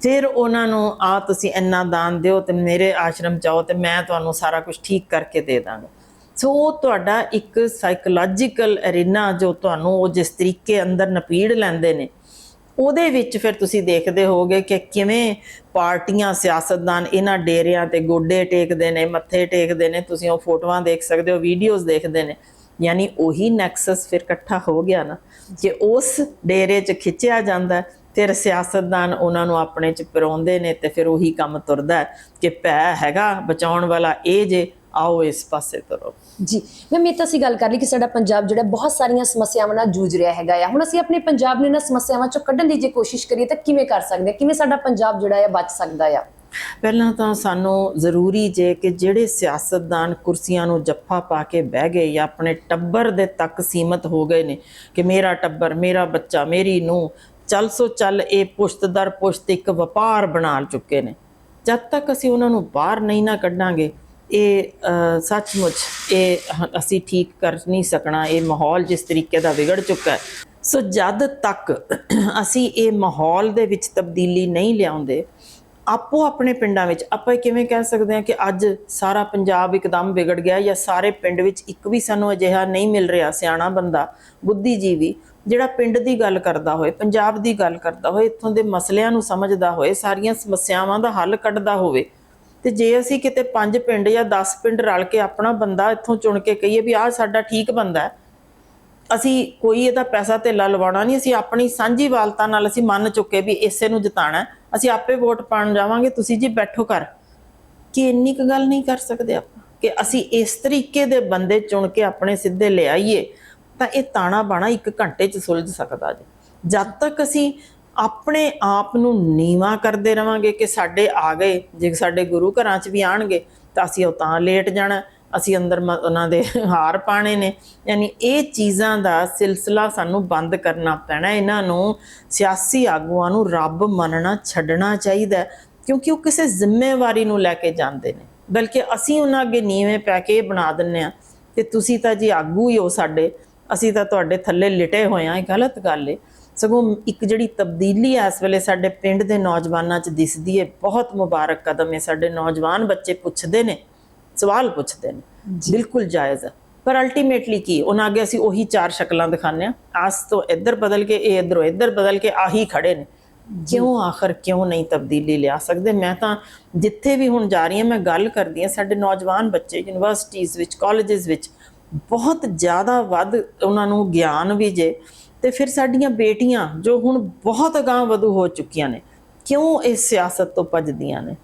ਫਿਰ ਉਹਨਾਂ ਨੂੰ ਆ ਤੁਸੀਂ ਇੰਨਾ ਦਾਨ ਦਿਓ ਤੇ ਮੇਰੇ ਆਸ਼ਰਮ ਚਾਓ ਤੇ ਮੈਂ ਤੁਹਾਨੂੰ ਸਾਰਾ ਕੁਝ ਠੀਕ ਕਰਕੇ ਦੇ ਦਾਂਗਾ। ਸੋ ਉਹ ਤੁਹਾਡਾ ਇੱਕ ਸਾਈਕੋਲੋਜੀਕਲ ਅਰੀਨਾ ਜੋ ਤੁਹਾਨੂੰ ਉਹ ਜਿਸ ਤਰੀਕੇ ਅੰਦਰ ਨਪੀੜ ਲੈਂਦੇ ਨੇ ਉਹਦੇ ਵਿੱਚ ਫਿਰ ਤੁਸੀਂ ਦੇਖਦੇ ਹੋਵੋਗੇ ਕਿ ਕਿਵੇਂ ਪਾਰਟੀਆਂ ਸਿਆਸਤਦਾਨ ਇਹਨਾਂ ਡੇਰਿਆਂ ਤੇ ਗੋਡੇ ਟੇਕਦੇ ਨੇ ਮੱਥੇ ਟੇਕਦੇ ਨੇ। ਤੁਸੀਂ ਉਹ ਫੋਟੋਆਂ ਦੇਖ ਸਕਦੇ ਹੋ ਵੀਡੀਓਜ਼ ਦੇਖਦੇ ਨੇ। ਯਾਨੀ ਉਹੀ ਨੈਕਸਸ ਫਿਰ ਇਕੱਠਾ ਹੋ ਗਿਆ ਨਾ ਕਿ ਉਸ ਡੇਰੇ 'ਚ ਖਿੱਚਿਆ ਜਾਂਦਾ ਫਿਰ ਸਿਆਸਤਦਾਨ ਉਹਨਾਂ ਨੂੰ ਆਪਣੇ 'ਚ ਪਰੋਂਦੇ ਨੇ ਤੇ ਫਿਰ ਉਹੀ ਕੰਮ ਤੁਰਦਾ ਕਿ ਭੈ ਹੈਗਾ ਬਚਾਉਣ ਵਾਲਾ ਇਹ ਜੇ, ਆਓ ਇਸ ਪਾਸੇ ਤੁਰੋ। ਜੀ, ਮੈਂ ਇਹ ਤਾਂ ਅਸੀਂ ਗੱਲ ਕਰ ਲਈ ਕਿ ਸਾਡਾ ਪੰਜਾਬ ਜਿਹੜਾ ਬਹੁਤ ਸਾਰੀਆਂ ਸਮੱਸਿਆਵਾਂ ਨਾਲ ਜੂਝ ਰਿਹਾ ਹੈਗਾ ਆ। ਹੁਣ ਅਸੀਂ ਆਪਣੇ ਪੰਜਾਬ ਨੂੰ ਇਹਨਾਂ ਸਮੱਸਿਆਵਾਂ ਚੋਂ ਕੱਢਣ ਦੀ ਜੇ ਕੋਸ਼ਿਸ਼ ਕਰੀਏ ਤਾਂ ਕਿਵੇਂ ਕਰ ਸਕਦੇ ਹਾਂ? ਕਿਵੇਂ ਸਾਡਾ ਪੰਜਾਬ ਜਿਹੜਾ ਆ ਬਚ ਸਕਦਾ ਆ? ਪਹਿਲਾਂ ਤਾਂ ਸਾਨੂੰ ਜ਼ਰੂਰੀ ਜੇ ਕਿ ਜਿਹੜੇ ਸਿਆਸਤਦਾਨ ਕੁਰਸੀਆਂ ਨੂੰ ਜੱਫਾ ਪਾ ਕੇ ਬਹਿ ਗਏ ਜਾਂ ਆਪਣੇ ਟੱਬਰ ਦੇ ਤੱਕ ਸੀਮਤ ਹੋ ਗਏ ਨੇ ਕਿ ਮੇਰਾ ਟੱਬਰ ਮੇਰਾ ਬੱਚਾ ਮੇਰੀ ਨੂੰ ਚੱਲ ਸੋ ਚੱਲ ਇਹ ਪੁਸ਼ਤ ਦਰ ਪੁਸ਼ਤ ਇੱਕ ਵਪਾਰ ਬਣਾ ਚੁੱਕੇ ਨੇ। ਜਦ ਤੱਕ ਅਸੀਂ ਉਹਨਾਂ ਨੂੰ ਬਾਹਰ ਨਹੀਂ ਨਾ ਕੱਢਾਂਗੇ ਇਹ ਅ, ਸੱਚਮੁੱਚ ਇਹ ਅਸੀਂ ਠੀਕ ਕਰ ਨਹੀਂ ਸਕਣਾ ਇਹ ਮਾਹੌਲ ਜਿਸ ਤਰੀਕੇ ਦਾ ਵਿਗੜ ਚੁੱਕਾ ਹੈ। ਸੋ ਜਦ ਤੱਕ ਅਸੀਂ ਇਹ ਮਾਹੌਲ ਦੇ ਵਿੱਚ ਤਬਦੀਲੀ ਨਹੀਂ ਲਿਆਉਂਦੇ ਆਪੋ ਆਪਣੇ ਪਿੰਡਾਂ ਵਿੱਚ ਆਪਾਂ ਕਿਵੇਂ ਕਹਿ ਸਕਦੇ ਹਾਂ ਕਿ ਅੱਜ ਸਾਰਾ ਪੰਜਾਬ ਇੱਕਦਮ ਵਿਗੜ ਗਿਆ ਜਾਂ ਸਾਰੇ ਪਿੰਡ ਵਿੱਚ ਇੱਕ ਵੀ ਸਾਨੂੰ ਅਜਿਹਾ ਨਹੀਂ ਮਿਲ ਰਿਹਾ, ਸਿਆਣਾ ਬੰਦਾ, ਬੁੱਧੀਜੀਵੀ, ਜਿਹੜਾ ਪਿੰਡ ਦੀ ਗੱਲ ਕਰਦਾ ਹੋਏ, ਪੰਜਾਬ ਦੀ ਗੱਲ ਕਰਦਾ ਹੋਏ, ਇੱਥੋਂ ਦੇ ਮਸਲਿਆਂ ਨੂੰ ਸਮਝਦਾ ਹੋਏ, ਸਾਰੀਆਂ ਸਮੱਸਿਆਵਾਂ ਦਾ ਹੱਲ ਕੱਢਦਾ ਹੋਵੇ ਤੇ ਜੇ ਅਸੀਂ ਕਿਤੇ ਪੰਜ ਪਿੰਡ ਜਾਂ 10 ਪਿੰਡ ਰਲ ਕੇ ਆਪਣਾ ਬੰਦਾ ਇੱਥੋਂ ਚੁਣ ਕੇ ਕਹੀਏ ਵੀ ਆਹ ਸਾਡਾ ਠੀਕ ਬੰਦਾ ਹੈ, ਅਸੀਂ ਕੋਈ ਇਹਦਾ ਪੈਸਾ ਧੇਲਾ ਲਵਾਉਣਾ ਨਹੀਂ, ਅਸੀਂ ਆਪਣੀ ਸਾਂਝੀ ਵਾਲਤਾ ਨਾਲ ਅਸੀਂ ਮੰਨ ਚੁੱਕੇ ਵੀ ਇਸੇ ਨੂੰ ਜਿਤਾਣਾ ਹੈ। ਅਸੀਂ ਆਪੇ ਵੋਟ ਪਾਣ ਜਾਵਾਂਗੇ, ਤੁਸੀਂ ਜੀ ਬੈਠੋ ਕਰ ਕਿ ਇੰਨੀ ਕੁ ਗੱਲ ਨਹੀਂ ਕਰ ਸਕਦੇ ਆਪਾਂ? ਕਿ ਅਸੀਂ ਇਸ ਤਰੀਕੇ ਦੇ ਬੰਦੇ ਚੁਣ ਕੇ ਆਪਣੇ ਸਿੱਧੇ ਲਿਆਈਏ ਤਾਂ ਇਹ ਤਾਣਾ ਬਾਣਾ ਇੱਕ ਘੰਟੇ 'ਚ ਸੁਲਝ ਸਕਦਾ ਜੀ। ਜਦ ਤੱਕ ਅਸੀਂ ਆਪਣੇ ਆਪ ਨੂੰ ਨੀਵਾ ਕਰਦੇ ਰਵਾਂਗੇ ਕਿ ਸਾਡੇ ਆ ਗਏ, ਜੇ ਸਾਡੇ ਗੁਰੂ ਘਰਾਂ 'ਚ ਵੀ ਆਣਗੇ, ਤਾਂ ਅਸੀਂ ਉਹ ਤਾਂ ਲੇਟ ਜਾਣਾ। ਅਸੀਂ ਅੰਦਰ ਮ- ਉਹਨਾਂ ਦੇ ਹਾਰ ਪਾਣੇ ਨੇ। ਯਾਨੀ ਇਹ ਚੀਜ਼ਾਂ ਦਾ ਸਿਲਸਿਲਾ ਸਾਨੂੰ ਬੰਦ ਕਰਨਾ ਪੈਣਾ। ਇਹਨਾਂ ਨੂੰ ਸਿਆਸੀ ਆਗੂਆਂ ਨੂੰ ਰੱਬ ਮੰਨਣਾ, ਛੱਡਣਾ ਚਾਹੀਦਾ ਕਿਉਂਕਿ ਉਹ ਕਿਸੇ ਜ਼ਿੰਮੇਵਾਰੀ ਨੂੰ ਲੈ ਕੇ ਜਾਂਦੇ ਨੇ। ਬਲਕਿ ਅਸੀਂ ਉਹਨਾਂ ਅੱਗੇ ਨੀਵੇਂ ਪੈ ਕੇ ਬਣਾ ਦਿੰਨੇ ਆ ਕਿ ਤੁਸੀਂ ਤਾਂ ਜੀ ਆਗੂ ਹੀ ਹੋ ਸਾਡੇ, ਅਸੀਂ ਤਾਂ ਤੁਹਾਡੇ ਥੱਲੇ ਲਿਟੇ ਹੋਏ ਆ ਇਹ ਗਲਤ ਗੱਲ ਏ। ਸਗੋਂ ਇੱਕ ਜਿਹੜੀ ਤਬਦੀਲੀ ਆ ਇਸ ਵੇਲੇ ਸਾਡੇ ਪਿੰਡ ਦੇ ਨੌਜਵਾਨਾਂ 'ਚ ਦਿਸਦੀ ਏ। ਬਹੁਤ ਮੁਬਾਰਕ ਕਦਮ ਏ। ਸਾਡੇ ਨੌਜਵਾਨ ਬੱਚੇ ਪੁੱਛਦੇ ਨੇ ਸਵਾਲ ਪੁੱਛਦੇ ਨੇ। ਬਿਲਕੁਲ ਜਾਇਜ਼ ਹੈ। ਪਰ ਅਲਟੀਮੇਟਲੀ ਕੀ ਉਹਨਾਂ ਅੱਗੇ ਅਸੀਂ ਉਹੀ ਚਾਰ ਸ਼ਕਲਾਂ ਦਿਖਾਉਂਦੇ ਆ ਆਸ ਤੋਂ ਇੱਧਰ ਬਦਲ ਕੇ ਇਹ ਇੱਧਰੋਂ ਇੱਧਰ ਬਦਲ ਕੇ ਆਹੀ ਖੜੇ ਨੇ। ਕਿਉਂ ਆਖਰ ਕਿਉਂ ਨਹੀਂ ਤਬਦੀਲੀ ਲਿਆ ਸਕਦੇ? ਮੈਂ ਤਾਂ ਜਿੱਥੇ ਵੀ ਹੁਣ ਜਾ ਰਹੀ ਹਾਂ ਮੈਂ ਗੱਲ ਕਰਦੀ ਹਾਂ ਸਾਡੇ ਨੌਜਵਾਨ ਬੱਚੇ ਯੂਨੀਵਰਸਿਟੀਆਂ ਵਿੱਚ ਕਾਲਜਸ ਵਿੱਚ ਬਹੁਤ ਜ਼ਿਆਦਾ ਵੱਧ ਉਹਨਾਂ ਨੂੰ ਗਿਆਨ ਵੀ ਜੇ ਤੇ ਫਿਰ ਸਾਡੀਆਂ ਬੇਟੀਆਂ ਜੋ ਹੁਣ ਬਹੁਤ ਅਗਾਂਹ ਵਧੂ ਹੋ ਚੁੱਕੀਆਂ ਨੇ ਕਿਉਂ ਇਸ ਸਿਆਸਤ ਤੋਂ ਭੱਜਦੀਆਂ ਨੇ?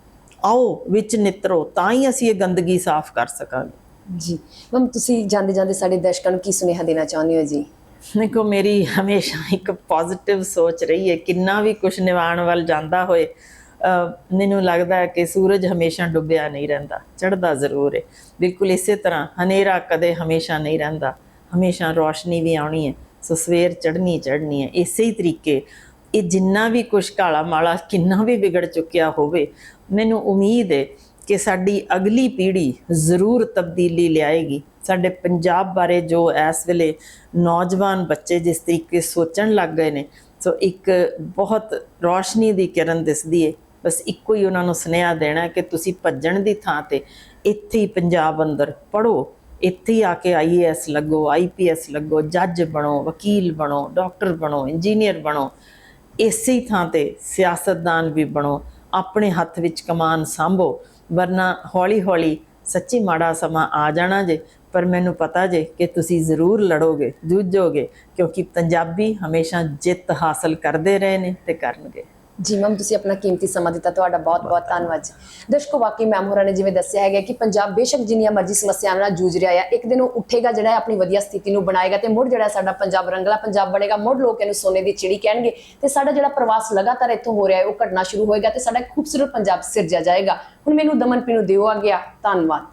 ਆਓ ਵਿੱਚ ਨਿਤਰੋ ਤਾਂ ਹੀ ਅਸੀਂ ਇਹ ਗੰਦਗੀ ਸਾਫ਼ ਕਰ ਸਕਾਂਗੇ। ਜੀ। ਮੈਮ ਤੁਸੀਂ ਜਾਂਦੇ ਜਾਂਦੇ ਸਾਡੇ ਦਰਸ਼ਕਾਂ ਨੂੰ ਕੀ ਸੁਨੇਹਾ ਦੇਣਾ ਚਾਹੁੰਦੇ ਹੋ ਜੀ? ਦੇਖੋ ਮੇਰੀ ਹਮੇਸ਼ਾ ਇੱਕ ਪੋਜ਼ਿਟਿਵ ਸੋਚ ਰਹੀ ਹੈ ਕਿੰਨਾ ਵੀ ਕੁਝ ਨਿਵਾਣ ਵੱਲ ਜਾਂਦਾ ਹੋਏ ਮੈਨੂੰ ਲੱਗਦਾ ਹੈ ਕਿ ਸੂਰਜ ਹਮੇਸ਼ਾ ਡੁੱਬਿਆ ਨਹੀਂ ਰਹਿੰਦਾ ਚੜ੍ਹਦਾ ਜ਼ਰੂਰ ਹੈ ਬਿਲਕੁਲ ਇਸੇ ਤਰ੍ਹਾਂ ਹਨੇਰਾ ਕਦੇ ਹਮੇਸ਼ਾ ਨਹੀਂ ਰਹਿੰਦਾ ਹਮੇਸ਼ਾ ਰੋਸ਼ਨੀ ਵੀ ਆਉਣੀ ਹੈ ਸੋ ਸਵੇਰ ਚੜ੍ਹਨੀ ਚੜ੍ਹਨੀ ਹੈ ਇਸੇ ਹੀ ਤਰੀਕੇ ਇਹ ਜਿੰਨਾ ਵੀ ਕੁਛ ਕਾਲਾ ਮਾਲਾ ਕਿੰਨਾ ਵੀ ਵਿਗੜ ਚੁੱਕਿਆ ਹੋਵੇ, ਮੈਨੂੰ ਉਮੀਦ ਹੈ ਕਿ ਸਾਡੀ ਅਗਲੀ ਪੀੜ੍ਹੀ ਜ਼ਰੂਰ ਤਬਦੀਲੀ ਲਿਆਏਗੀ। ਸਾਡੇ ਪੰਜਾਬ ਬਾਰੇ ਜੋ ਇਸ ਵੇਲੇ ਨੌਜਵਾਨ ਬੱਚੇ ਜਿਸ ਤਰੀਕੇ ਸੋਚਣ ਲੱਗ ਗਏ ਨੇ, ਸੋ ਇੱਕ ਬਹੁਤ ਰੋਸ਼ਨੀ ਦੀ ਕਿਰਨ ਦਿਸਦੀ ਹੈ ਬਸ ਇੱਕੋ ਹੀ ਉਹਨਾਂ ਨੂੰ ਸੁਨੇਹਾ ਦੇਣਾ ਕਿ ਤੁਸੀਂ ਭੱਜਣ ਦੀ ਥਾਂ ਤੇ ਇੱਥੇ ਹੀ ਪੰਜਾਬ ਅੰਦਰ ਪੜੋ ਇੱਥੇ ਹੀ ਆ ਕੇ ਆਈਏਐਸ ਲੱਗੋ ਆਈਪੀਐਸ ਲੱਗੋ, ਜੱਜ ਬਣੋ, ਵਕੀਲ ਬਣੋ, ਡਾਕਟਰ ਬਣੋ, ਇੰਜੀਨੀਅਰ ਬਣੋ। ਇਸੇ ਹੀ ਥਾਂ ਤੇ ਸਿਆਸਤਦਾਨ ਵੀ ਬਣੋ, ਆਪਣੇ ਹੱਥ ਵਿੱਚ ਕਮਾਨ ਸੰਭੋ, ਵਰਨਾ ਹੌਲੀ ਹੌਲੀ ਸੱਚੀ ਮਾੜਾ ਸਮਾਂ ਆ ਜਾਣਾ ਜੇ, ਪਰ ਮੈਨੂੰ ਪਤਾ ਜੇ ਕਿ ਤੁਸੀਂ ਜ਼ਰੂਰ ਲੜੋਗੇ, ਜੂਝੋਗੇ, ਕਿਉਂਕਿ ਪੰਜਾਬੀ ਹਮੇਸ਼ਾ ਜਿੱਤ ਹਾਸਲ ਕਰਦੇ ਰਹੇ ਨੇ ਤੇ ਕਰਨਗੇ। ਜੀ ਮੈਮ ਤੁਸੀਂ ਆਪਣਾ ਕੀਮਤੀ ਸਮਾਂ ਦਿੱਤਾ ਤੁਹਾਡਾ ਬਹੁਤ-ਬਹੁਤ ਧੰਨਵਾਦ ਜੀ। ਦਰਸ਼ਕੋ ਵਾਕਈ ਮੈਮ ਹੋਰਾਂ ਨੇ ਜਿਵੇਂ ਦੱਸਿਆ ਹੈਗਾ ਕਿ ਪੰਜਾਬ ਬੇਸ਼ੱਕ ਜਿੰਨੀਆਂ ਮਰਜ਼ੀ ਸਮੱਸਿਆਵਾਂ ਨਾਲ ਜੂਝ ਰਿਹਾ ਹੈ ਇੱਕ ਦਿਨ ਉਹ ਉੱਠੇਗਾ ਜਿਹੜਾ ਹੈ ਆਪਣੀ ਵਧੀਆ ਸਥਿਤੀ ਨੂੰ ਬਣਾਏਗਾ ਤੇ ਮੁੜ ਜਿਹੜਾ ਸਾਡਾ ਪੰਜਾਬ ਰੰਗਲਾ ਪੰਜਾਬ ਬਣੇਗਾ ਮੁੜ ਲੋਕ ਇਹਨੂੰ ਸੋਨੇ ਦੀ ਚਿੜੀ ਕਹਿਣਗੇ ਤੇ ਸਾਡਾ ਜਿਹੜਾ ਪ੍ਰਵਾਸ ਲਗਾਤਾਰ ਇੱਥੋਂ ਹੋ ਰਿਹਾ ਹੈ ਉਹ ਘਟਣਾ ਸ਼ੁਰੂ ਹੋਏਗਾ ਤੇ ਸਾਡਾ ਖੂਬਸੂਰਤ ਪੰਜਾਬ ਸਿਰਜਿਆ ਜਾਏਗਾ। ਹੁਣ ਮੈਨੂੰ ਦਮਨ ਪੀ ਨੂੰ ਦਿਓ ਆ ਗਿਆ ਧੰਨਵਾਦ।